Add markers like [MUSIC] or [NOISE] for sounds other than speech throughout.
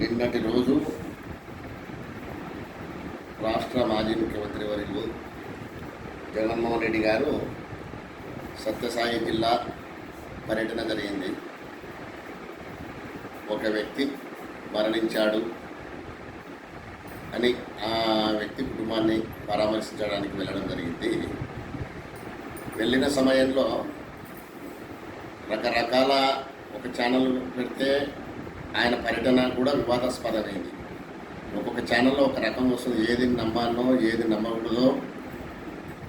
నిన్నటి రోజు రాష్ట్ర మాజీ ముఖ్యమంత్రి వర్యులు జగన్మోహన్ రెడ్డి గారు సత్యసాయి జిల్లా పర్యటన జరిగింది. ఒక వ్యక్తి మరణించాడు అని ఆ వ్యక్తి కుటుంబాన్ని పరామర్శించడానికి వెళ్ళడం జరిగింది. వెళ్ళిన సమయంలో రకరకాల ఒక ఛానల్ పెడితే ఆయన పర్యటన కూడా వివాదాస్పదమైంది. ఒక్కొక్క ఛానల్లో ఒక రకం వస్తుంది. ఏది నమ్మాలో ఏది నమ్మకూడదో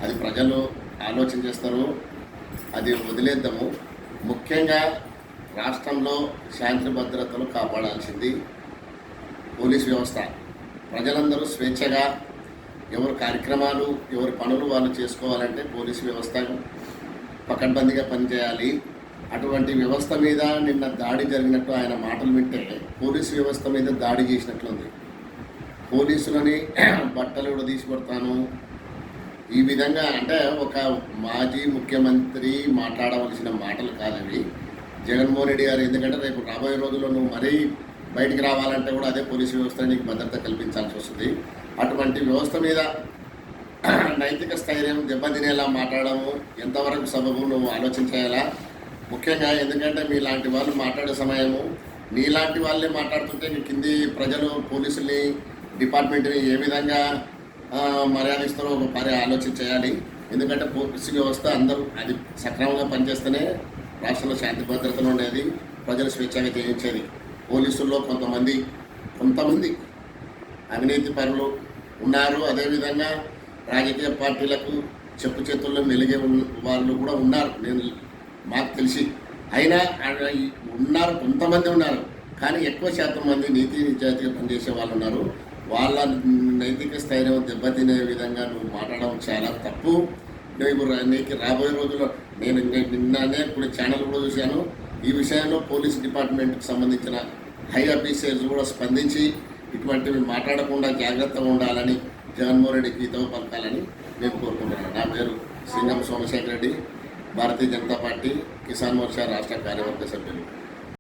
అది ప్రజలు ఆలోచన చేస్తారు. అది వదిలేద్దాము. ముఖ్యంగా రాష్ట్రంలో శాంతి భద్రతలు కాపాడాల్సింది పోలీస్ వ్యవస్థ. ప్రజలందరూ స్వేచ్ఛగా ఎవరి కార్యక్రమాలు ఎవరి పనులు వాళ్ళు చేసుకోవాలంటే పోలీసు వ్యవస్థ పకడ్బందీగా పనిచేయాలి. అటువంటి వ్యవస్థ మీద నిన్న దాడి జరిగినట్టు ఆయన మాటలు వింటే పోలీసు వ్యవస్థ మీద దాడి చేసినట్లుంది. పోలీసులని [CLEARS THROAT] బట్టలు కూడా తీసుకొడతాను ఈ విధంగా అంటే ఒక మాజీ ముఖ్యమంత్రి మాట్లాడవలసిన మాటలు కాదవి. జగన్మోహన్ రెడ్డి గారు ఎందుకంటే రేపు రాబోయే రోజుల్లో నువ్వు మరీ బయటికి రావాలంటే కూడా అదే పోలీసు వ్యవస్థ నీకు భద్రత కల్పించాల్సి వస్తుంది. అటువంటి వ్యవస్థ మీద [CLEARS THROAT] నైతిక స్థైర్యం దెబ్బతినేలా మాట్లాడము. ఎంతవరకు సబబు నువ్వు ఆలోచించేలా ముఖ్యంగా ఎందుకంటే మీలాంటి వాళ్ళు మాట్లాడే సమయము నీలాంటి వాళ్ళే మాట్లాడుతుంటే నీ కింది ప్రజలు పోలీసుల్ని డిపార్ట్మెంట్ని ఏ విధంగా మర్యాదిస్తారో ఒక పరి ఆలోచన చేయాలి. ఎందుకంటే పోలీసు వ్యవస్థ అందరూ అది సక్రమంగా పనిచేస్తేనే రాష్ట్రంలో శాంతి భద్రతలు ఉండేది ప్రజలు స్వేచ్ఛగా చేయించేది పోలీసుల్లో కొంతమంది కొంతమంది అవినీతి పరులు ఉన్నారు. అదేవిధంగా రాజకీయ పార్టీలకు చెప్పు చేతుల్లో మెలిగే వాళ్ళు కూడా ఉన్నారు. నేను నాకు తెలిసి. అయినా ఉన్నారు కొంతమంది ఉన్నారు కానీ ఎక్కువ శాతం మంది నీతి నిజాయితీగా పనిచేసే వాళ్ళు ఉన్నారు. వాళ్ళ నైతిక స్థైర్యం దెబ్బతినే విధంగా నువ్వు మాట్లాడడం చాలా తప్పు. నువ్వు నీకు రాబోయే రోజుల్లో నేను నిన్ననే ఇప్పుడు ఛానల్ కూడా చూశాను. ఈ విషయంలో పోలీస్ డిపార్ట్మెంట్కి సంబంధించిన హై ఆఫీసర్స్ కూడా స్పందించి ఇటువంటివి మాట్లాడకుండా జాగ్రత్తగా ఉండాలని జగన్మోహన్ రెడ్డికి హితవు పలకాలని మేము కోరుకుంటున్నాను నా పేరు శ్రీరామ్ సోమశేఖర్ రెడ్డి. భారతీయ జనతా పార్టీ కిసాన్ మోర్చా రాష్ట్ర కార్యవర్గ సభ్యులు